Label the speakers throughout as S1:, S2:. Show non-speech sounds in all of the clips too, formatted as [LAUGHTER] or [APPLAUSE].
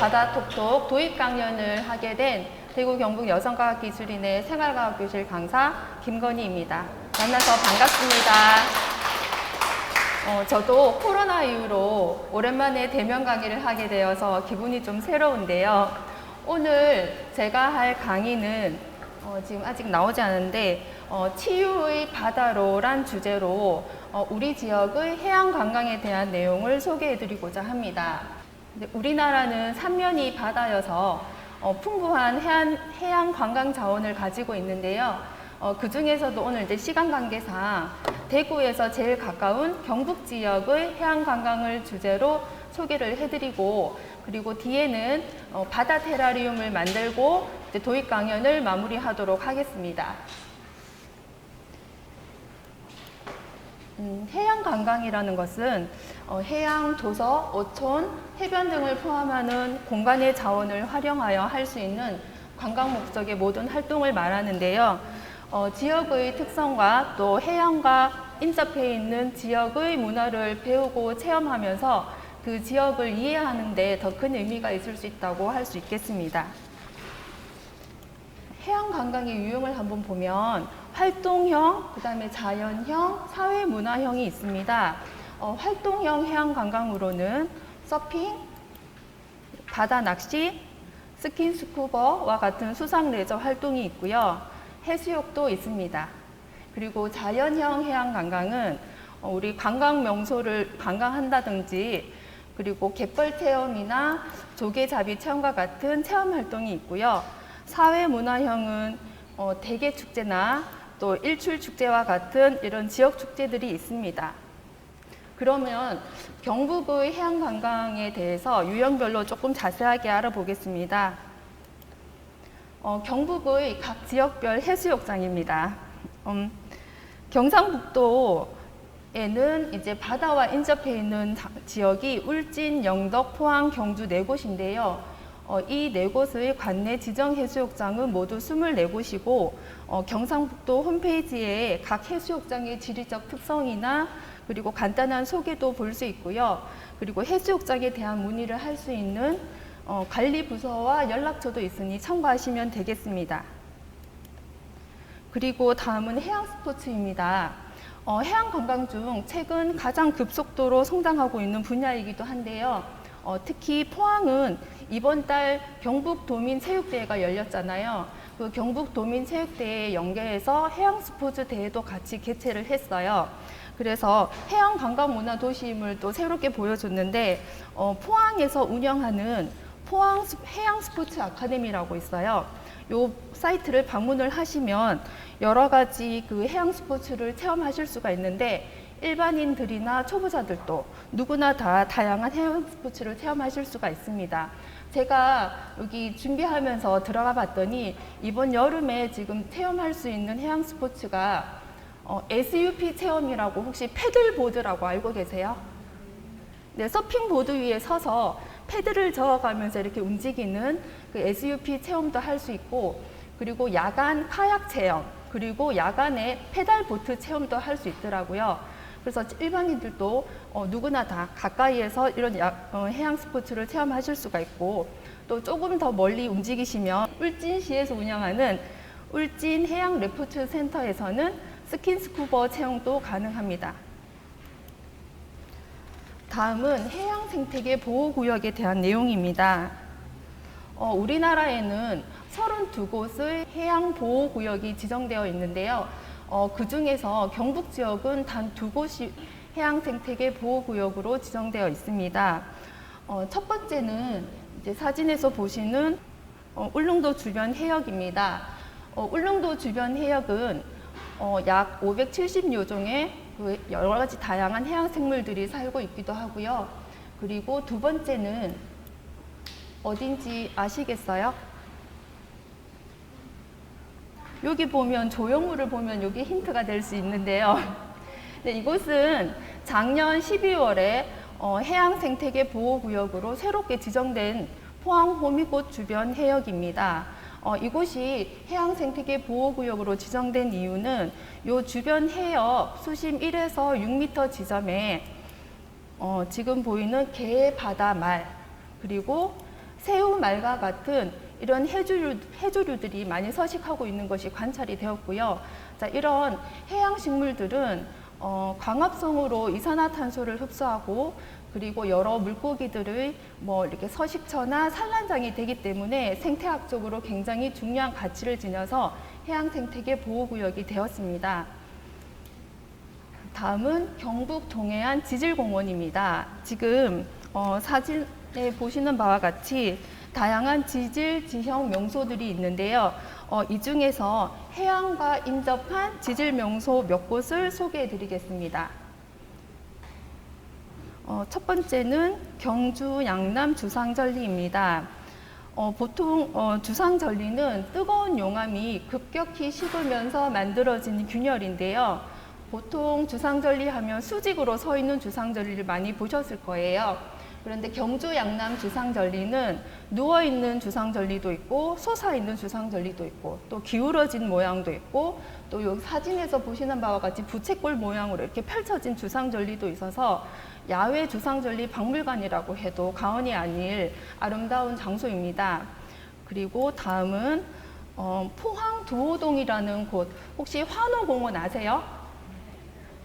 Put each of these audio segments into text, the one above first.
S1: 바다톡톡 도입 강연을 하게 된 대구 경북 여성과학기술인의 생활과학교실 강사 김건희입니다. 만나서 반갑습니다. 어, 저도 코로나 이후로 오랜만에 대면 강의를 하게 되어서 기분이 좀 새로운데요. 오늘 제가 할 강의는 어, 지금 아직 나오지 않은데 어, 치유의 바다로란 주제로 어, 우리 지역의 해양 관광에 대한 내용을 소개해드리고자 합니다. 우리나라는 삼면이 바다여서 어, 풍부한 해안, 해양 관광 자원을 가지고 있는데요. 어, 그 중에서도 오늘 이제 시간 관계상 대구에서 제일 가까운 경북 지역의 해양 관광을 주제로 소개를 해드리고 그리고 뒤에는 어, 바다 테라리움을 만들고 도입 강연을 마무리하도록 하겠습니다. 음, 해양 관광이라는 것은 어, 해양, 도서, 어촌, 해변 등을 포함하는 공간의 자원을 활용하여 할 수 있는 관광 목적의 모든 활동을 말하는데요. 어, 지역의 특성과 또 해양과 인접해 있는 지역의 문화를 배우고 체험하면서 그 지역을 이해하는 데 더 큰 의미가 있을 수 있다고 할 수 있겠습니다. 해양 관광의 유형을 한번 보면 활동형, 그 다음에 자연형, 사회문화형이 있습니다. 어, 활동형 해양 관광으로는 서핑, 바다 낚시, 스킨스쿠버와 같은 수상 레저 활동이 있고요. 해수욕도 있습니다. 그리고 자연형 해양 관광은 어, 우리 관광 명소를 관광한다든지 그리고 갯벌 체험이나 조개잡이 체험과 같은 체험 활동이 있고요. 사회문화형은 어, 대게 축제나 또 일출 축제와 같은 이런 지역 축제들이 있습니다. 그러면 경북의 해양 관광에 대해서 유형별로 조금 자세하게 알아보겠습니다. 어, 경북의 각 지역별 해수욕장입니다. 음, 경상북도 에는 이제 바다와 인접해 있는 자- 지역이 울진, 영덕, 포항, 경주 네 곳인데요. 어, 이 네 곳의 관내 지정 해수욕장은 모두 24곳이고 어, 경상북도 홈페이지에 각 해수욕장의 지리적 특성이나 그리고 간단한 소개도 볼 수 있고요. 그리고 해수욕장에 대한 문의를 할 수 있는 어, 관리 부서와 연락처도 있으니 참고하시면 되겠습니다. 그리고 다음은 해양 스포츠입니다. 어, 해양 관광 중 최근 가장 급속도로 성장하고 있는 분야이기도 한데요. 어, 특히 포항은 이번 달 경북 도민 체육대회가 열렸잖아요. 그 경북 도민 체육대회에 연계해서 해양 스포츠 대회도 같이 개최를 했어요. 그래서 해양 관광 문화 도시임을 또 새롭게 보여줬는데 어, 포항에서 운영하는 포항 스- 해양 스포츠 아카데미라고 있어요. 요 사이트를 방문을 하시면 여러 가지 그 해양 스포츠를 체험하실 수가 있는데 일반인들이나 초보자들도 누구나 다 다양한 해양 스포츠를 체험하실 수가 있습니다. 제가 여기 준비하면서 들어가 봤더니 이번 여름에 지금 체험할 수 있는 해양 스포츠가 어, SUP 체험이라고 혹시 패들보드라고 알고 계세요? 네, 서핑 보드 위에 서서 패드를 저어가면서 이렇게 움직이는 그 SUP 체험도 할 수 있고 그리고 야간 카약 체험 그리고 야간에 페달 보트 체험도 할 수 있더라고요. 그래서 일반인들도 어, 누구나 다 가까이에서 이런 야- 어, 해양 스포츠를 체험하실 수가 있고 또 조금 더 멀리 움직이시면 울진시에서 운영하는 울진 해양 레포트 센터에서는 스킨스쿠버 체험도 가능합니다. 다음은 해양 생태계 보호구역에 대한 내용입니다. 어, 우리나라에는 32곳의 해양 보호구역이 지정되어 있는데요. 어, 그 중에서 경북 지역은 단 두 곳이 해양 생태계 보호구역으로 지정되어 있습니다. 어, 첫 번째는 이제 사진에서 보시는 어, 울릉도 주변 해역입니다. 어, 울릉도 주변 해역은 어, 약 570여 종의 그 여러 가지 다양한 해양 생물들이 살고 있기도 하고요. 그리고 두 번째는 어딘지 아시겠어요? 여기 보면 조형물을 보면 여기 힌트가 될 수 있는데요. [LAUGHS] 네, 이곳은 작년 12월에 어, 해양 생태계 보호구역으로 새롭게 지정된 포항 호미곶 주변 해역입니다. 어, 이곳이 해양 생태계 보호구역으로 지정된 이유는 이 주변 해역 수심 1에서 6m 지점에 어, 지금 보이는 개 바다 말 그리고 새우, 말과 같은 이런 해조류, 해조류들이 많이 서식하고 있는 것이 관찰이 되었고요. 자, 이런 해양 식물들은 어, 광합성으로 이산화탄소를 흡수하고 그리고 여러 물고기들의 뭐 이렇게 서식처나 산란장이 되기 때문에 생태학적으로 굉장히 중요한 가치를 지녀서 해양 생태계 보호구역이 되었습니다. 다음은 경북 동해안 지질공원입니다. 지금 어, 사진에 보시는 바와 같이 다양한 지질 지형 명소들이 있는데요. 어, 이 중에서 해안과 인접한 지질 명소 몇 곳을 소개해 드리겠습니다. 어, 첫 번째는 경주 양남 주상절리입니다. 어, 보통 어, 주상절리는 뜨거운 용암이 급격히 식으면서 만들어진 균열인데요. 보통 주상절리 하면 수직으로 서 있는 주상절리를 많이 보셨을 거예요. 그런데 경주 양남 주상절리는 누워 있는 주상절리도 있고 솟아 있는 주상절리도 있고 또 기울어진 모양도 있고 또 여기 사진에서 보시는 바와 같이 부채꼴 모양으로 이렇게 펼쳐진 주상절리도 있어서 야외 주상절리 박물관이라고 해도 과언이 아닐 아름다운 장소입니다. 그리고 다음은 어, 포항 두호동이라는 곳 혹시 환호공원 아세요?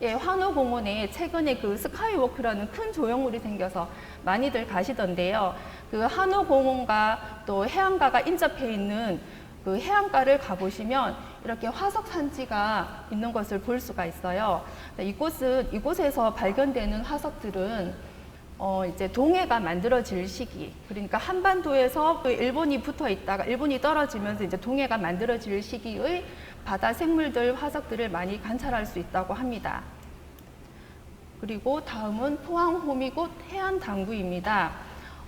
S1: 예, 환호 공원에 최근에 그 스카이워크라는 큰 조형물이 생겨서 많이들 가시던데요. 그 한호 공원과 또 해안가가 인접해 있는 그 해안가를 가보시면 이렇게 화석 산지가 있는 것을 볼 수가 있어요. 이곳은 이곳에서 발견되는 화석들은 어 이제 동해가 만들어질 시기 그러니까 한반도에서 그 일본이 붙어 있다가 일본이 떨어지면서 이제 동해가 만들어질 시기의 바다 생물들 화석들을 많이 관찰할 수 있다고 합니다. 그리고 다음은 포항 호미곶 해안 당구입니다.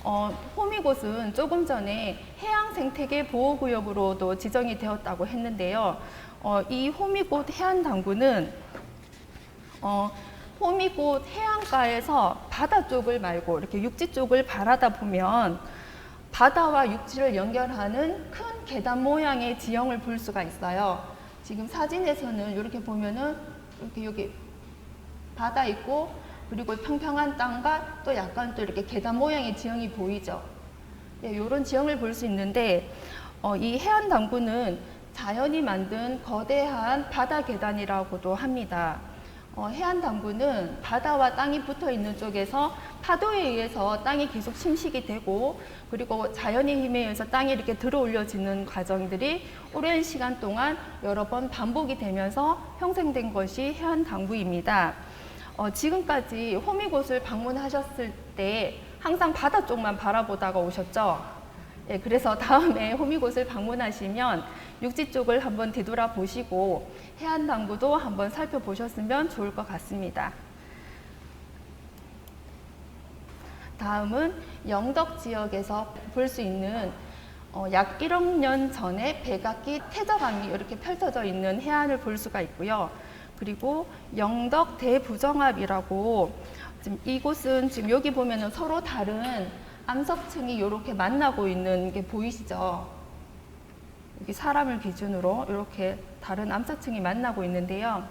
S1: 어, 호미곶은 조금 전에 해양 생태계 보호구역으로도 지정이 되었다고 했는데요. 어, 이 호미곶 해안 당구는 어, 호미곶 해안가에서 바다 쪽을 말고 이렇게 육지 쪽을 바라다 보면 바다와 육지를 연결하는 큰 계단 모양의 지형을 볼 수가 있어요. 지금 사진에서는 이렇게 보면은 이렇게 여기 바다 있고 그리고 평평한 땅과 또 약간 또 이렇게 계단 모양의 지형이 보이죠. 예, 이런 지형을 볼 수 있는데 어, 이 해안 당구는 자연이 만든 거대한 바다 계단이라고도 합니다. 어, 해안 당구는 바다와 땅이 붙어 있는 쪽에서 파도에 의해서 땅이 계속 침식이 되고 그리고 자연의 힘에 의해서 땅이 이렇게 들어 올려지는 과정들이 오랜 시간 동안 여러 번 반복이 되면서 형성된 것이 해안 당구입니다. 어, 지금까지 호미곶을 방문하셨을 때 항상 바다 쪽만 바라보다가 오셨죠? 예, 그래서 다음에 호미곶을 방문하시면 육지 쪽을 한번 뒤돌아보시고 해안 당구도 한번 살펴보셨으면 좋을 것 같습니다. 다음은 영덕 지역에서 볼 수 있는 어, 약 1억 년 전에 백악기 태저강이 이렇게 펼쳐져 있는 해안을 볼 수가 있고요. 그리고 영덕 대부정합이라고 지금 이곳은 지금 여기 보면은 서로 다른 암석층이 이렇게 만나고 있는 게 보이시죠? 여기 사람을 기준으로 이렇게 다른 암석층이 만나고 있는데요.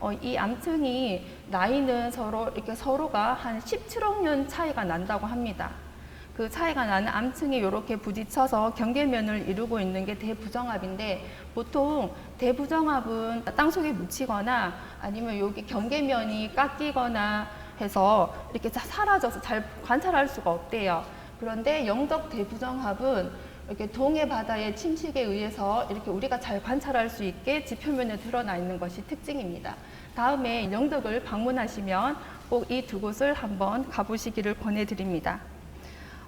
S1: 어, 이 암층이 나이는 서로 이렇게 서로가 한 17억 년 차이가 난다고 합니다. 그 차이가 나는 암층이 이렇게 부딪혀서 경계면을 이루고 있는 게 대부정합인데 보통 대부정합은 땅속에 묻히거나 아니면 여기 경계면이 깎이거나 해서 이렇게 사라져서 잘 관찰할 수가 없대요. 그런데 영덕 대부정합은 이렇게 동해 바다의 침식에 의해서 이렇게 우리가 잘 관찰할 수 있게 지표면에 드러나 있는 것이 특징입니다. 다음에 영덕을 방문하시면 꼭 이 두 곳을 한번 가보시기를 권해드립니다.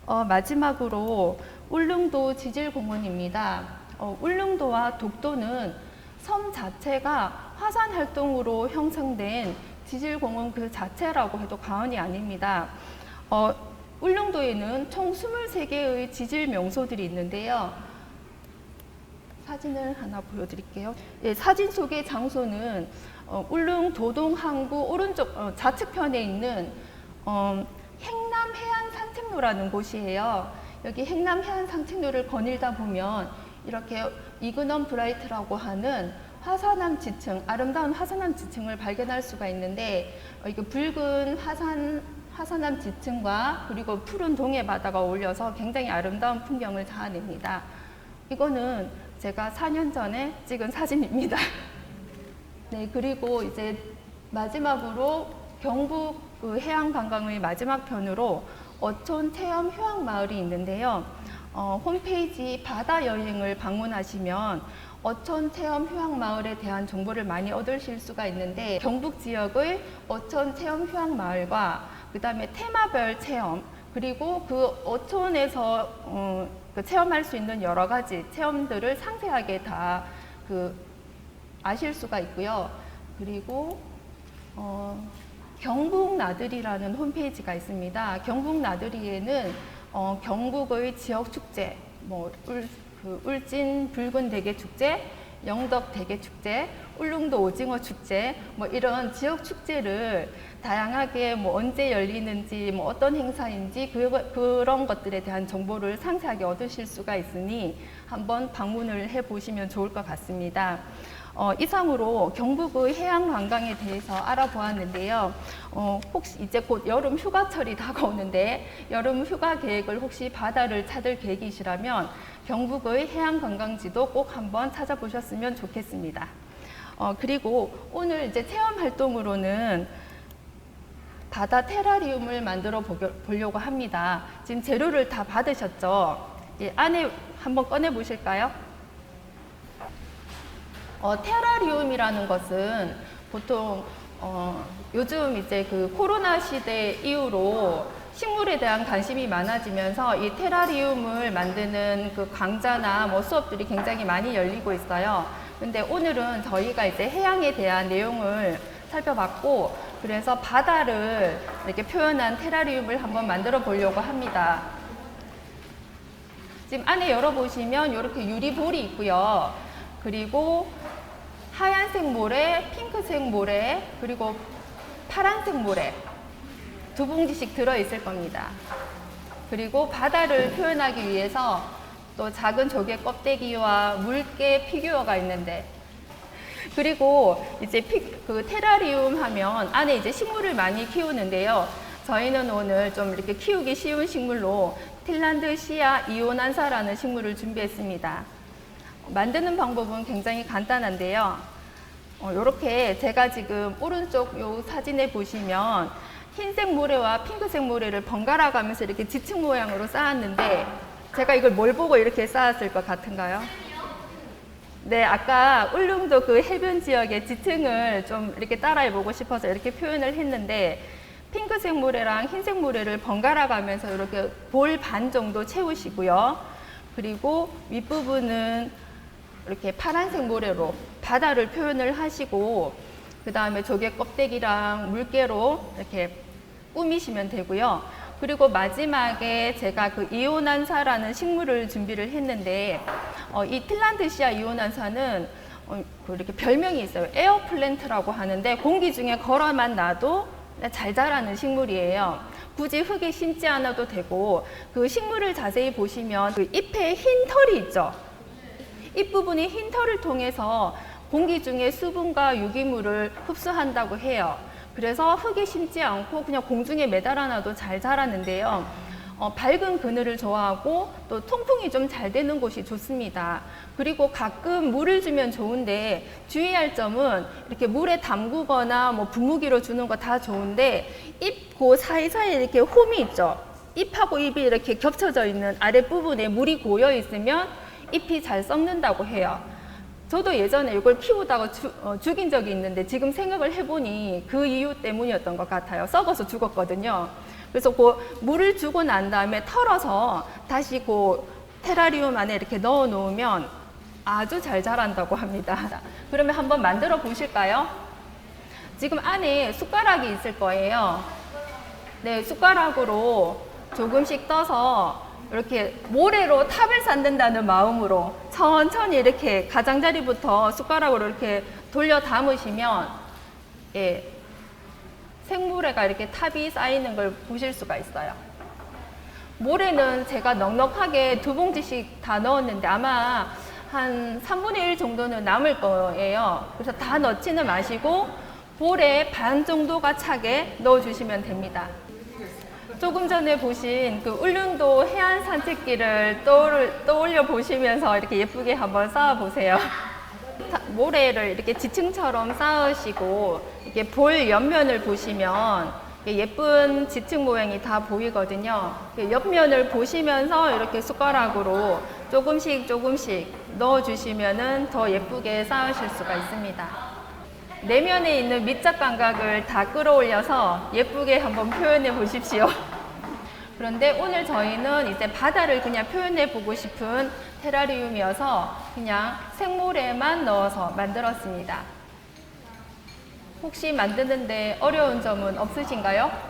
S1: 어, 마지막으로 울릉도 지질공원입니다. 어, 울릉도와 독도는 섬 자체가 화산 활동으로 형성된 지질공원 그 자체라고 해도 과언이 아닙니다. 어, 울릉도에는 총 23개의 지질 명소들이 있는데요. 사진을 하나 보여드릴게요. 예, 사진 속의 장소는 어, 울릉 도동 항구 오른쪽 어, 좌측편에 있는 어, 행남 해안 산책로라는 곳이에요. 여기 행남 해안 산책로를 거닐다 보면 이렇게 이그넘 브라이트라고 하는 화산암 지층, 아름다운 화산암 지층을 발견할 수가 있는데 어, 이게 붉은 화산 화산암 지층과 그리고 푸른 동해 바다가 어울려서 굉장히 아름다운 풍경을 자아냅니다. 이거는 제가 4년 전에 찍은 사진입니다. [LAUGHS] 네, 그리고 이제 마지막으로 경북 그 해양 관광의 마지막 편으로 어촌 체험 휴양 마을이 있는데요. 어, 홈페이지 바다 여행을 방문하시면 어촌 체험 휴양 마을에 대한 정보를 많이 얻으실 수가 있는데 경북 지역의 어촌 체험 휴양 마을과 그 다음에 테마별 체험 그리고 그 어촌에서 어, 그 체험할 수 있는 여러 가지 체험들을 상세하게 다 그 아실 수가 있고요. 그리고 어, 경북 나들이라는 홈페이지가 있습니다. 경북 나들이에는 어, 경북의 지역 축제, 뭐 울, 그 울진 붉은 대게 축제, 영덕 대게 축제, 울릉도 오징어 축제, 뭐 이런 지역 축제를 다양하게 뭐 언제 열리는지, 뭐 어떤 행사인지 그, 그런 것들에 대한 정보를 상세하게 얻으실 수가 있으니 한번 방문을 해 보시면 좋을 것 같습니다. 어, 이상으로 경북의 해양 관광에 대해서 알아보았는데요. 어, 혹시 이제 곧 여름 휴가철이 [LAUGHS] 다가오는데 여름 휴가 계획을 혹시 바다를 찾을 계획이시라면 경북의 해양 관광지도 꼭 한번 찾아보셨으면 좋겠습니다. 어, 그리고 오늘 이제 체험 활동으로는 바다 테라리움을 만들어 보려고 합니다. 지금 재료를 다 받으셨죠? 예, 안에 한번 꺼내 보실까요? 어, 테라리움이라는 것은 보통 어, 요즘 이제 그 코로나 시대 이후로 식물에 대한 관심이 많아지면서 이 테라리움을 만드는 그 강좌나 뭐 수업들이 굉장히 많이 열리고 있어요. 근데 오늘은 저희가 이제 해양에 대한 내용을 살펴봤고 그래서 바다를 이렇게 표현한 테라리움을 한번 만들어 보려고 합니다. 지금 안에 열어보시면 이렇게 유리볼이 있고요. 그리고 하얀색 모래, 핑크색 모래, 그리고 파란색 모래 두 봉지씩 들어 있을 겁니다. 그리고 바다를 표현하기 위해서 또 작은 조개 껍데기와 물개 피규어가 있는데 그리고 이제 피, 그 테라리움 하면 안에 이제 식물을 많이 키우는데요. 저희는 오늘 좀 이렇게 키우기 쉬운 식물로 틸란드 시아 이오난사라는 식물을 준비했습니다. 만드는 방법은 굉장히 간단한데요. 어, 이렇게 제가 지금 오른쪽 요 사진에 보시면 흰색 모래와 핑크색 모래를 번갈아 가면서 이렇게 지층 모양으로 쌓았는데 제가 이걸 뭘 보고 이렇게 쌓았을 것 같은가요? 네, 아까 울릉도 그 해변 지역의 지층을 좀 이렇게 따라해 보고 싶어서 이렇게 표현을 했는데 핑크색 모래랑 흰색 모래를 번갈아 가면서 이렇게 볼 반 정도 채우시고요. 그리고 윗부분은 이렇게 파란색 모래로 바다를 표현을 하시고 그 다음에 조개 껍데기랑 물개로 이렇게 꾸미시면 되고요. 그리고 마지막에 제가 그 이오난사라는 식물을 준비를 했는데 어, 이 틸란드시아 이오난사는 어, 그 이렇게 별명이 있어요. 에어 플랜트라고 하는데 공기 중에 걸어만 놔도 잘 자라는 식물이에요. 굳이 흙에 심지 않아도 되고 그 식물을 자세히 보시면 그 잎에 흰 털이 있죠. 잎부분이 흰 털을 통해서 공기 중에 수분과 유기물을 흡수한다고 해요. 그래서 흙에 심지 않고 그냥 공중에 매달아놔도 잘 자라는데요. 어, 밝은 그늘을 좋아하고 또 통풍이 좀 잘 되는 곳이 좋습니다. 그리고 가끔 물을 주면 좋은데 주의할 점은 이렇게 물에 담그거나 뭐 분무기로 주는 거 다 좋은데 잎그 사이사이에 이렇게 홈이 있죠. 잎하고 잎이 이렇게 겹쳐져 있는 아랫부분에 물이 고여 있으면 잎이 잘 썩는다고 해요. 저도 예전에 이걸 키우다가 주, 어, 죽인 적이 있는데 지금 생각을 해보니 그 이유 때문이었던 것 같아요. 썩어서 죽었거든요. 그래서 그 물을 주고 난 다음에 털어서 다시 그 테라리움 안에 이렇게 넣어 놓으면 아주 잘 자란다고 합니다. 그러면 한번 만들어 보실까요? 지금 안에 숟가락이 있을 거예요. 네, 숟가락으로 조금씩 떠서 이렇게 모래로 탑을 쌓는다는 마음으로 천천히 이렇게 가장자리부터 숟가락으로 이렇게 돌려 담으시면 예, 생모래가 이렇게 탑이 쌓이는 걸 보실 수가 있어요. 모래는 제가 넉넉하게 두 봉지씩 다 넣었는데 아마 한 3분의 1 정도는 남을 거예요. 그래서 다 넣지는 마시고 볼에 반 정도가 차게 넣어주시면 됩니다. 조금 전에 보신 그 울릉도 해안 산책길을 떠올, 떠올려 보시면서 이렇게 예쁘게 한번 쌓아 보세요. 타- 모래를 이렇게 지층처럼 쌓으시고 이렇게 볼 옆면을 보시면 예쁜 지층 모양이 다 보이거든요. 그 옆면을 보시면서 이렇게 숟가락으로 조금씩 조금씩 넣어 주시면은 더 예쁘게 쌓으실 수가 있습니다. 내면에 있는 밑작 감각을 다 끌어올려서 예쁘게 한번 표현해 보십시오. 그런데 오늘 저희는 이제 바다를 그냥 표현해 보고 싶은 테라리움이어서 그냥 생모래만 넣어서 만들었습니다. 혹시 만드는데 어려운 점은 없으신가요?